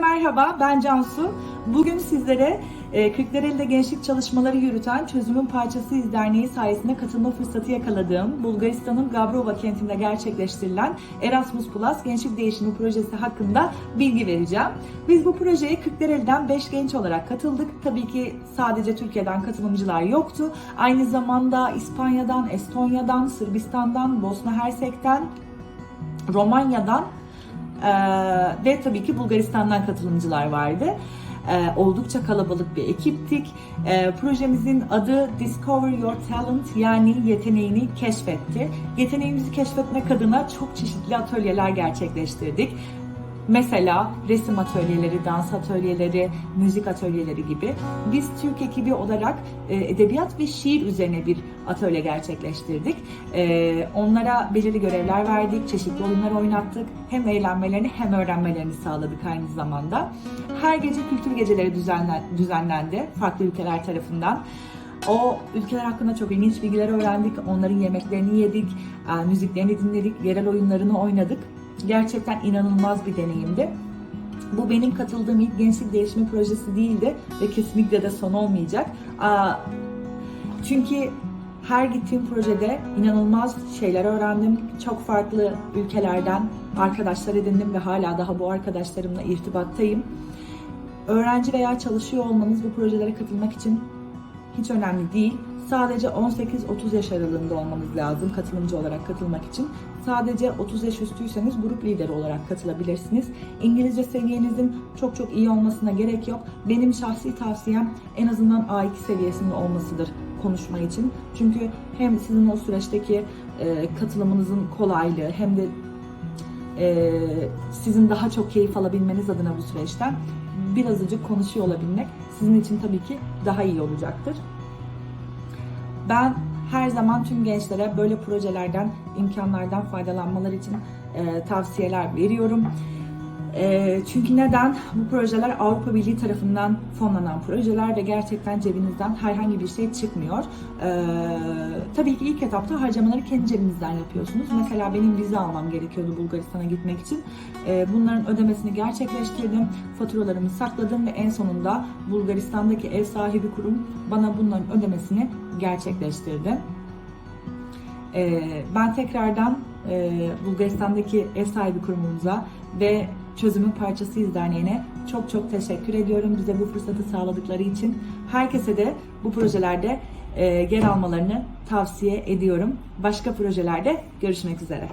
merhaba, ben Cansu. Bugün sizlere e, Kırklareli'de gençlik çalışmaları yürüten Çözümün Parçasıyız Derneği sayesinde katılma fırsatı yakaladığım Bulgaristan'ın Gabrova kentinde gerçekleştirilen Erasmus Plus Gençlik Değişimi Projesi hakkında bilgi vereceğim. Biz bu projeye Kırklareli'den 5 genç olarak katıldık. Tabii ki sadece Türkiye'den katılımcılar yoktu. Aynı zamanda İspanya'dan, Estonya'dan, Sırbistan'dan, Bosna Hersek'ten, Romanya'dan ve tabii ki Bulgaristan'dan katılımcılar vardı. Ee, oldukça kalabalık bir ekiptik. Ee, projemizin adı Discover Your Talent yani yeteneğini keşfetti. Yeteneğimizi keşfetmek adına çok çeşitli atölyeler gerçekleştirdik. Mesela resim atölyeleri, dans atölyeleri, müzik atölyeleri gibi. Biz Türk ekibi olarak e, edebiyat ve şiir üzerine bir atölye gerçekleştirdik. E, onlara belirli görevler verdik, çeşitli oyunlar oynattık. Hem eğlenmelerini hem öğrenmelerini sağladık aynı zamanda. Her gece kültür geceleri düzenlen, düzenlendi farklı ülkeler tarafından. O ülkeler hakkında çok ilginç bilgiler öğrendik. Onların yemeklerini yedik, e, müziklerini dinledik, yerel oyunlarını oynadık. Gerçekten inanılmaz bir deneyimdi. Bu benim katıldığım ilk gençlik değişimi projesi değildi ve kesinlikle de son olmayacak. Çünkü her gittiğim projede inanılmaz şeyler öğrendim. Çok farklı ülkelerden arkadaşlar edindim ve hala daha bu arkadaşlarımla irtibattayım. Öğrenci veya çalışıyor olmanız bu projelere katılmak için hiç önemli değil. Sadece 18-30 yaş aralığında olmanız lazım katılımcı olarak katılmak için. Sadece 30 yaş üstüyseniz grup lideri olarak katılabilirsiniz. İngilizce seviyenizin çok çok iyi olmasına gerek yok. Benim şahsi tavsiyem en azından A2 seviyesinde olmasıdır konuşma için. Çünkü hem sizin o süreçteki e, katılımınızın kolaylığı hem de e, sizin daha çok keyif alabilmeniz adına bu süreçten birazcık konuşuyor olabilmek sizin için tabii ki daha iyi olacaktır. Ben her zaman tüm gençlere böyle projelerden, imkanlardan faydalanmaları için e, tavsiyeler veriyorum. E, çünkü neden? Bu projeler Avrupa Birliği tarafından fonlanan projeler ve gerçekten cebinizden herhangi bir şey çıkmıyor. E, tabii ki ilk etapta harcamaları kendi cebinizden yapıyorsunuz. Mesela benim vize almam gerekiyordu Bulgaristan'a gitmek için. E, bunların ödemesini gerçekleştirdim. Faturalarımı sakladım ve en sonunda Bulgaristan'daki ev sahibi kurum bana bunların ödemesini gerçekleştirdi. Ee, Ben tekrardan e, Bulgaristan'daki ev sahibi kurumumuza ve Çözümün Parçasıyız Derneği'ne çok çok teşekkür ediyorum bize bu fırsatı sağladıkları için. Herkese de bu projelerde e, yer almalarını tavsiye ediyorum. Başka projelerde görüşmek üzere.